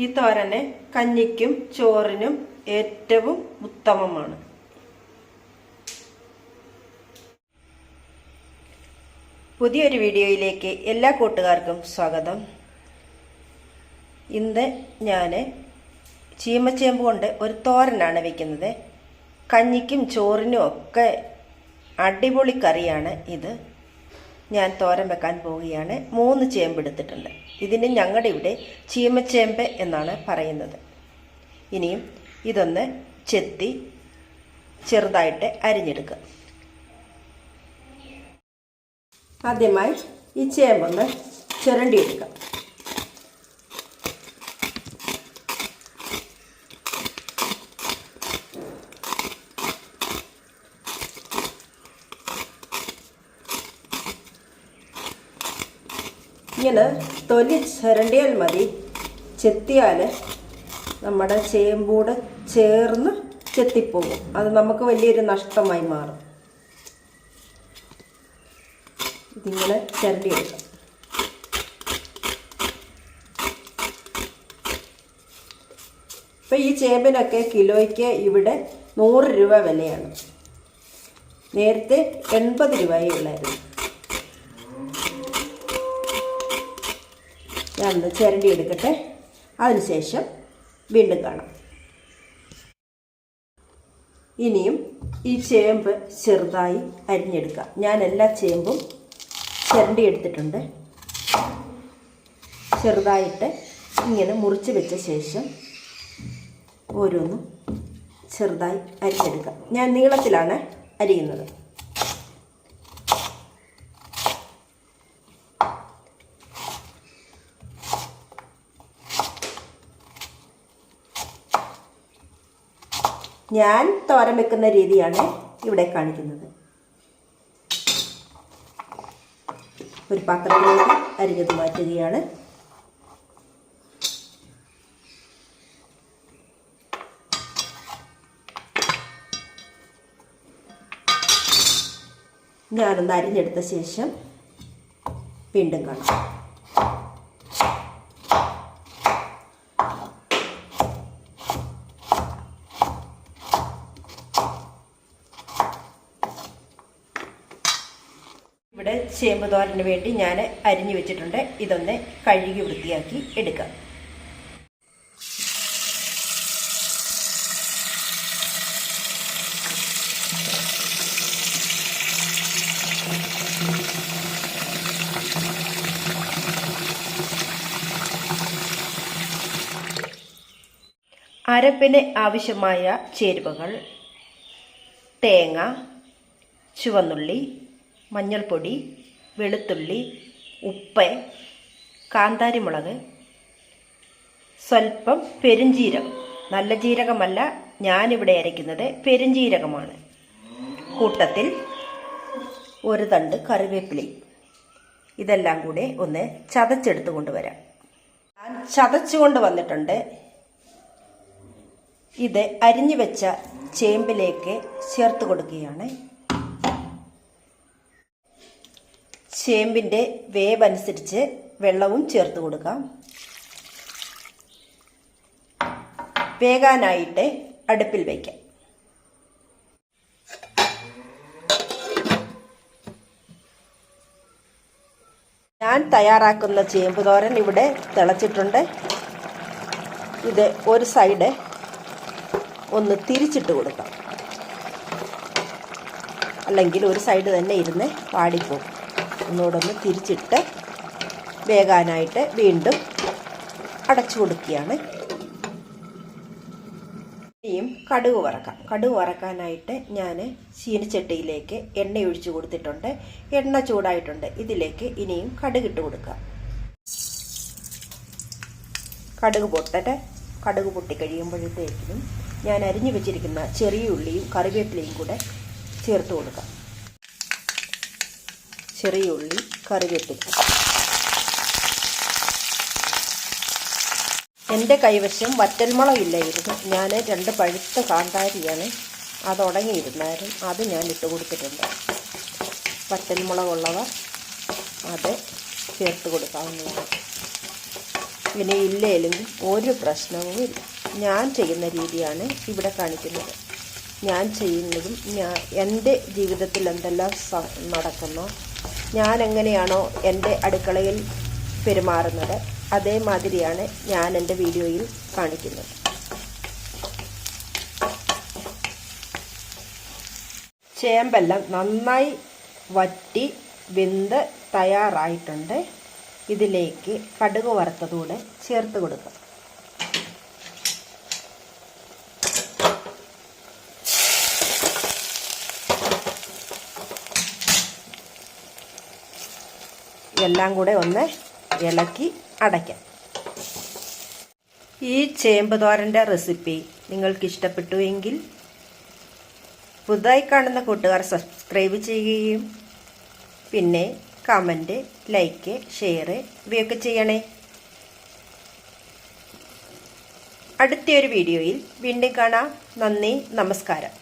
ഈ തോരനെ കഞ്ഞിക്കും ചോറിനും ഏറ്റവും ഉത്തമമാണ്. പുതിയൊരു വീഡിയോയിലേക്ക് എല്ലാ കൂട്ടുകാർക്കും സ്വാഗതം. ഇന്ന് ഞാൻ ചീമച്ചേമ്പ് കൊണ്ട് ഒരു തോരനാണ് വെക്കുന്നത്. കഞ്ഞിക്കും ചോറിനും ഒക്കെ അടിപൊളി കറിയാണ് ഇത്. ഞാൻ തോരൻ വെക്കാൻ പോവുകയാണ്. മൂന്ന് ചേമ്പ് എടുത്തിട്ടുണ്ട്. ഇതിന് ഞങ്ങളുടെ ഇവിടെ ചീമച്ചേമ്പ് എന്നാണ് പറയുന്നത്. ഇനിയും ഇതൊന്ന് ചെത്തി ചെറുതായിട്ട് അരിഞ്ഞെടുക്കുക. ആദ്യമായി ഈ ചേമ്പൊന്ന് ചിരണ്ടിയെടുക്കാം ഇങ്ങനെ തൊലി ചിരണ്ടിയാൽ മതി. ചെത്തിയാൽ നമ്മുടെ ചേമ്പൂട് ചേർന്ന് ചെത്തിപ്പോകും. അത് നമുക്ക് വലിയൊരു നഷ്ടമായി മാറും. ഇതിങ്ങനെ ചിരണ്ടിയെടുക്കാം. ഇപ്പം ഈ ചേമ്പിനൊക്കെ കിലോയ്ക്ക് ഇവിടെ നൂറ് രൂപ വിലയാണ്. നേരത്തെ എൺപത് രൂപയേ ഞാനൊന്ന് ചിരണ്ടി എടുക്കട്ടെ. അതിനുശേഷം വീണ്ടും കാണാം. ഇനിയും ഈ ചേമ്പ് ചെറുതായി അരിഞ്ഞെടുക്കാം. ഞാൻ എല്ലാ ചേമ്പും ചിരണ്ടി എടുത്തിട്ടുണ്ട്. ചെറുതായിട്ട് ഇങ്ങനെ മുറിച്ച് വെച്ച ശേഷം ഓരോന്നും ചെറുതായി അരിഞ്ഞെടുക്കാം. ഞാൻ നീളത്തിലാണ് അരിയുന്നത്. ഞാൻ തോരൻ വെക്കുന്ന രീതിയാണ് ഇവിടെ കാണിക്കുന്നത്. ഒരു പാത്രത്തിലേക്ക് അരിഞ്ഞത് മാറ്റുകയാണ്. ഞാനൊന്ന് അരിഞ്ഞെടുത്ത ശേഷം വീണ്ടും കാണാം. ഇവിടെ ചേമ്പ് തോരന് വേണ്ടി ഞാൻ അരിഞ്ഞു വെച്ചിട്ടുണ്ട്. ഇതൊന്ന് കഴുകി വൃത്തിയാക്കി എടുക്കാം. അരപ്പിന് ആവശ്യമായ ചേരുവകൾ തേങ്ങ ചുവന്നുള്ളി മഞ്ഞൾപ്പൊടി വെളുത്തുള്ളി ഉപ്പ് കാന്താരിമുളക് സ്വല്പം പെരുംജീരകം നല്ല ജീരകമല്ല ഞാനിവിടെ അരയ്ക്കുന്നത് പെരുംജീരകമാണ്. കൂട്ടത്തിൽ ഒരു തണ്ട് കറിവേപ്പിലി ഇതെല്ലാം കൂടെ ഒന്ന് ചതച്ചെടുത്ത് കൊണ്ടുവരാം. ഞാൻ ചതച്ചുകൊണ്ട് വന്നിട്ടുണ്ട്. ഇത് അരിഞ്ഞു വെച്ച ചേമ്പിലേക്ക് ചേർത്ത് കൊടുക്കുകയാണ്. ചേമ്പിന്റെ വേവ് അനുസരിച്ച് വെള്ളവും ചേർത്ത് കൊടുക്കാം. വേകാനായിട്ട് അടുപ്പിൽ വയ്ക്കാം. ഞാൻ തയ്യാറാക്കുന്ന ചേമ്പ് തോരൻ ഇവിടെ തിളച്ചിട്ടുണ്ട്. ഇത് ഒരു സൈഡ് ഒന്ന് തിരിച്ചിട്ട് കൊടുക്കാം. അല്ലെങ്കിൽ ഒരു സൈഡ് തന്നെ ഇരുന്ന് വാടിപ്പോകും. ഒന്നുകൂടെ തിരിച്ചിട്ട് വേകാനായിട്ട് വീണ്ടും അടച്ചു കൊടുക്കുകയാണ്. ഇനിയും കടുക് വറക്കാം. കടുക് വറക്കാനായിട്ട് ഞാൻ ചീനിച്ചട്ടിയിലേക്ക് എണ്ണ ഒഴിച്ചു കൊടുത്തിട്ടുണ്ട്. എണ്ണ ചൂടായിട്ടുണ്ട്. ഇതിലേക്ക് ഇനിയും കടുക് ഇട്ട് കൊടുക്കാം. കടുക് പൊട്ടട്ടെ. കടുക് പൊട്ടി കഴിയുമ്പോഴത്തേക്കിനും ഞാൻ അരിഞ്ഞു വെച്ചിരിക്കുന്ന ചെറിയ ഉള്ളിയും കറിവേപ്പിലയും കൂടെ ചേർത്ത് കൊടുക്കാം. ചെറിയ ഉള്ളി കറിവേപ്പില. എന്റെ കൈവശം വറ്റൽമുളകില്ലായിരുന്നു ഞാൻ രണ്ട് പഴുത്ത കാന്താരിയാണ് അത് ഉടങ്ങിയിരുന്നായിരുന്നു അത് ഞാൻ ഇട്ട് കൊടുത്തിട്ടുണ്ട്. വറ്റൽമുളകുള്ളവർ അത് ചേർത്ത് കൊടുക്കാവുന്നതാണ്. ഇനി ഇല്ലെങ്കിൽ ഒരു പ്രശ്നവും ഇല്ല. ഞാൻ ചെയ്യുന്ന രീതിയാണ് ഇവിടെ കാണിക്കുന്നത്. ഞാൻ ചെയ്യുന്നതും ഞാൻ എന്റെ ജീവിതത്തിൽ എന്തെല്ലാം നടക്കുന്നോ ഞാൻ എങ്ങനെയാണോ എന്റെ അടുക്കളയിൽ പെരുമാറുന്നത് അതേമാതിരിയാണ് ഞാൻ എന്റെ വീഡിയോയിൽ കാണിക്കുന്നത്. ചേമ്പെല്ലാം നന്നായി വറ്റി വെന്ത് തയ്യാറായിട്ടുണ്ട്. ഇതിലേക്ക് കടുക് വറുത്തതൂടെ ചേർത്ത് കൊടുക്കാം. എല്ലാം കൂടെ ഒന്ന് ഇളക്കി അടയ്ക്കാം. ഈ ചേമ്പ് തോരന്റെ റെസിപ്പി നിങ്ങൾക്ക് ഇഷ്ടപ്പെട്ടു എങ്കിൽ പുതുതായി കാണുന്ന കൂട്ടുകാർ സബ്സ്ക്രൈബ് ചെയ്യുകയും പിന്നെ കമന്റ് ലൈക്ക് ഷെയർ ഇവയൊക്കെ ചെയ്യണേ. അടുത്തൊരു വീഡിയോയിൽ വീണ്ടും കാണാം. നന്ദി നമസ്കാരം.